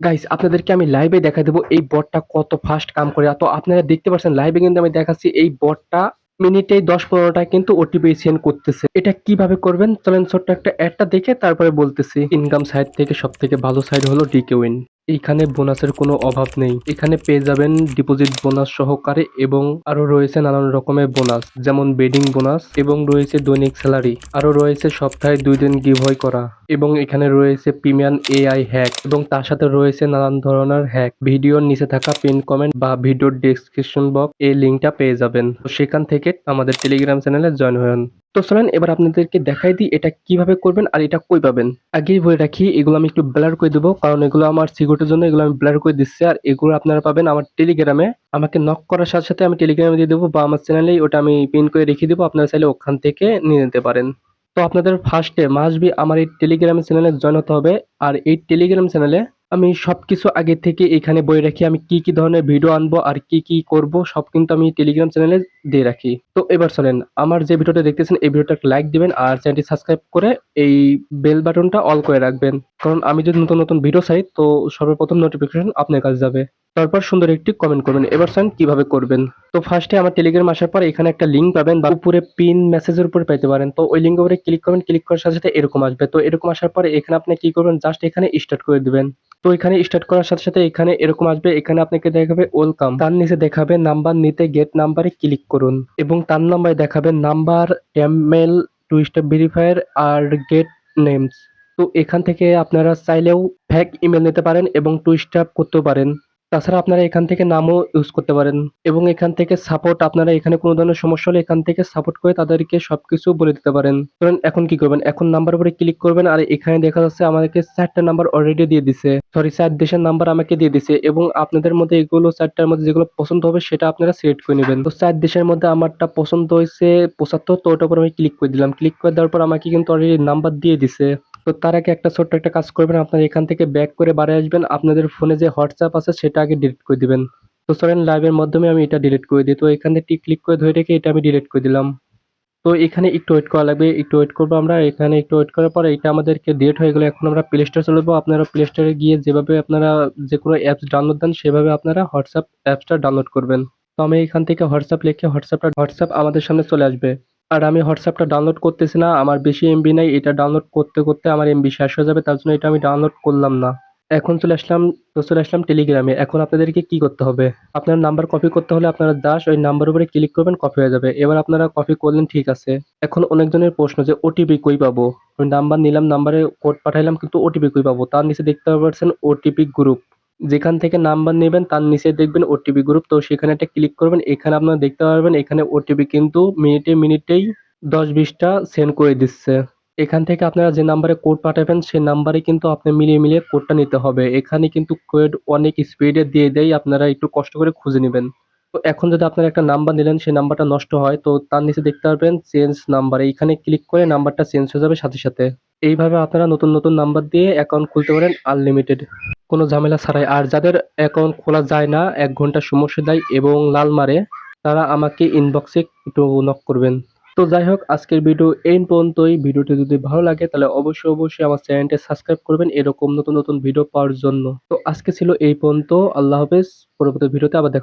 Guys আপনাদেরকে আমি লাইভে দেখা দেবো এই বটটা কত ফাস্ট কাম করে। তো আপনারা দেখতে পাচ্ছেন লাইভে কিন্তু আমি দেখাচ্ছি এই বটটা মিনিটে দশ পনেরোটা কিন্তু ওটিপি সেন্ড করতেছে। এটা কীভাবে করবেন? চলেন ছোট্ট একটা অ্যাডটা দেখে তারপরে বলতেছি। ইনকাম সাইড থেকে সব থেকে ভালো সাইড হলো ডিকেউইন এইখানে বোনাসের কোনো অভাব নেই। এখানে পেয়ে যাবেন ডিপোজিট বোনাস সহকারে এবং আরও রয়েছে নানান রকমের বোনাস, যেমন বেডিং বোনাস এবং রয়েছে দৈনিক স্যালারি আরও রয়েছে সপ্তাহে দুই দিন গিভওয়ে করা এবং এখানে রয়েছে প্রিমিয়াম এআই হ্যাক এবং তার সাথে রয়েছে নানান ধরনের হ্যাক ভিডিওর নিচে থাকা পিন কমেন্ট বা ভিডিওর ডেসক্রিপশন বক্স এই লিঙ্কটা পেয়ে যাবেন। সেখান থেকে আমাদের টেলিগ্রাম চ্যানেলে জয়েন হন তো চলেন, এবার আপনাদেরকে দেখাই দিই এটা কীভাবে করবেন আর এটা কই পাবেন। আগেই বলে রাখি, এগুলো আমি একটু ব্লার করে দেবো, কারণ এগুলো আমার সিকিউরিটির জন্য এগুলো আমি ব্লার করে দিচ্ছি। আর এগুলো আপনারা পাবেন আমার টেলিগ্রামে আমাকে নক করার সাথে সাথে আমি টেলিগ্রামে দিয়ে দেবো বা আমার চ্যানেলেই ওটা আমি পিন করে রেখে দেবো। আপনারা চাইলে ওখান থেকে নিয়ে নিতে পারেন। তো আপনাদের ফার্স্টে মাস্ট বি আমার এই টেলিগ্রাম চ্যানেলে জয়েন হতে হবে। আর এই টেলিগ্রাম চ্যানেলে আমি সব কিছু আগে থেকে এখানে বই রাখি। আমি কি কি ধরনের ভিডিও আনব আর কি কি করব, সব কিন্তু আমি টেলিগ্রাম চ্যানেলে দিয়ে রাখি। তো এবার চলেন, আমার যে ভিডিওটা দেখতেছেন, এই ভিডিওটা লাইক দিবেন আর চ্যানেলটি সাবস্ক্রাইব করে এই বেল বাটনটা অল করে রাখবেন। কারণ আমি যদি নতুন নতুন ভিডিও চাই, তো সর্বপ্রথম নোটিফিকেশন আপনার কাছে যাবে। তারপর সুন্দর একটি কমেন্ট করবেন। এবার চান কীভাবে করবেন? তো ফার্স্টে আমার টেলিগ্রাম আসার পর এখানে একটা লিঙ্ক পাবেন বা উপরে পিন মেসেজের উপরে পেতে পারেন। তো ওই লিঙ্কের উপরে ক্লিক করবেন ক্লিক করার সাথে সাথে এরকম আসবে। তো এরকম আসার পরে এখানে আপনি কি করবেন? জাস্ট এখানে স্টার্ট করে দিবেন। তো এখানে স্টার্ট করার সাথে সাথে এখানে এরকম আসবে। এখানে আপনাকে দেখাবে ওয়েলকাম তার নিচে দেখাবে নাম্বার নিতে গেট নাম্বারে ক্লিক করুন এবং তার নাম্বারে দেখাবে number ML two step verifier আর গেট নেমস তো এখান থেকে আপনারা চাইলেও ফ্যাক ইমেল নিতে পারেন এবং টু স্টেপ করতেও পারেন। তাছাড়া আপনারা এখান থেকে নামও ইউজ করতে পারেন এবং এখান থেকে সাপোর্ট আপনারা এখানে কোনো ধরনের সমস্যা হলে এখান থেকে সাপোর্ট করে তাদেরকে সবকিছু বলে দিতে পারেন। ধরেন এখন কি করবেন? এখন নাম্বার উপরে ক্লিক করবেন আর এখানে দেখা যাচ্ছে আমাদেরকে চারটা নাম্বার অলরেডি দিয়ে দিছে। সরি চার দেশের নাম্বার আমাকে দিয়ে দিছে এবং আপনাদের মধ্যে এগুলো চারটার মধ্যে যেগুলো পছন্দ হবে সেটা আপনারা সিলেক্ট করে নেবেন। তো চার দেশের মধ্যে আমারটা পছন্দ হয়েছে পঁচাত্তর, তো ওটার উপর আমি ক্লিক করে দিলাম। ক্লিক করে দেওয়ার পর আমাকে কিন্তু অলরেডি নাম্বার দিয়ে দিছে। তো তার আগে একটা ছোট্ট একটা কাজ করবেন। আপনারা এখান থেকে ব্যাক করে বাড়ি আসবেন। আপনাদের ফোনে যে হোয়াটসঅ্যাপ আছে, সেটা আগে ডিলিট করে দিবেন। তো সরেন লাইভের মাধ্যমে আমি এটা ডিলিট করে দিই। তো এখানে টি ক্লিক করে ধরে রেখে এটা আমি ডিলিট করে দিলাম। তো এখানে একটু ওয়েট করা লাগবে। একটু ওয়েট করব আমরা। এখানে একটু ওয়েট করার পর এটা আমাদেরকে ডিলিট হয়ে গেলে এখন আমরা প্লে স্টোর চলে আপনারা প্লে স্টোরে গিয়ে যেভাবে আপনারা যে কোনো অ্যাপস ডাউনলোড দেন, সেভাবে আপনারা হোয়াটসঅ্যাপ অ্যাপসটা ডাউনলোড করবেন। তো আমি এখান থেকে হোয়াটসঅ্যাপ লিখে হোয়াটসঅ্যাপটা হোয়াটসঅ্যাপ আমাদের সামনে চলে আসবে। আর আমি হোয়াটসঅ্যাপটা ডাউনলোড করতেছি না, আমার বেশি এমবি নাই, এটা ডাউনলোড করতে করতে আমার এমবি শেষ হয়ে যাবে, তার জন্য এটা আমি ডাউনলোড করলাম না। এখন চলে আসলাম, তো চলে আসলাম টেলিগ্রামে এখন আপনাদেরকে কি করতে হবে? আপনার নাম্বার কপি করতে হলে আপনারা দাস ওই নাম্বার উপরে ক্লিক করবেন কপি হয়ে যাবে। এবার আপনারা কপি করলেন, ঠিক আছে। এখন অনেকজনের প্রশ্ন যে ওটিপি কই পাবো? ওই নাম্বার নিলাম নাম্বারে কোড পাঠাইলাম, কিন্তু ওটিপি কই পাবো? তার নিচে দেখতে পাচ্ছেন ওটিপি গ্রুপ যেখান থেকে নাম্বার নেবেন, তার নিচে দেখবেন ওটিপি গ্রুপ তো সেখানে একটা ক্লিক করবেন। এখানে আপনারা দেখতে পারবেন, এখানে ওটিপি কিন্তু মিনিটে মিনিটেই দশ বিশটা সেন্ড করে দিচ্ছে। এখান থেকে আপনারা যে নাম্বারে কোড পাঠাবেন, সেই নাম্বারে কিন্তু আপনি মিলিয়ে মিলিয়ে কোডটা নিতে হবে। এখানে কিন্তু কোড অনেক স্পিডে দিয়ে দেয়, আপনারা একটু কষ্ট করে খুঁজে নেবেন। তো এখন যদি আপনারা একটা নাম্বার নিলেন, সেই নাম্বারটা নষ্ট হয়, তো তার নিচে দেখতে পারবেন চেঞ্জ নাম্বার এখানে ক্লিক করে নাম্বারটা চেঞ্জ হয়ে যাবে সাথে সাথে। এইভাবে আপনারা নতুন নতুন নাম্বার দিয়ে অ্যাকাউন্ট খুলতে পারেন আনলিমিটেড কোনো ঝামেলা ছাড়াই। আর যাদের অ্যাকাউন্ট খোলা যায় না, এক ঘণ্টা সমস্যা দেয় এবং লাল মারে, তারা আমাকে ইনবক্সে একটু নক করবেন। তো যাই হোক, আজকের ভিডিও এই পর্যন্তই। ভিডিওটি যদি ভালো লাগে, তাহলে অবশ্যই অবশ্যই আমার চ্যানেলটি সাবস্ক্রাইব করবেন এরকম নতুন নতুন ভিডিও পাওয়ার জন্য। তো আজকে ছিল এই পর্যন্ত। আল্লাহ হাফেজ। পরবর্তী ভিডিওতে আবার দেখা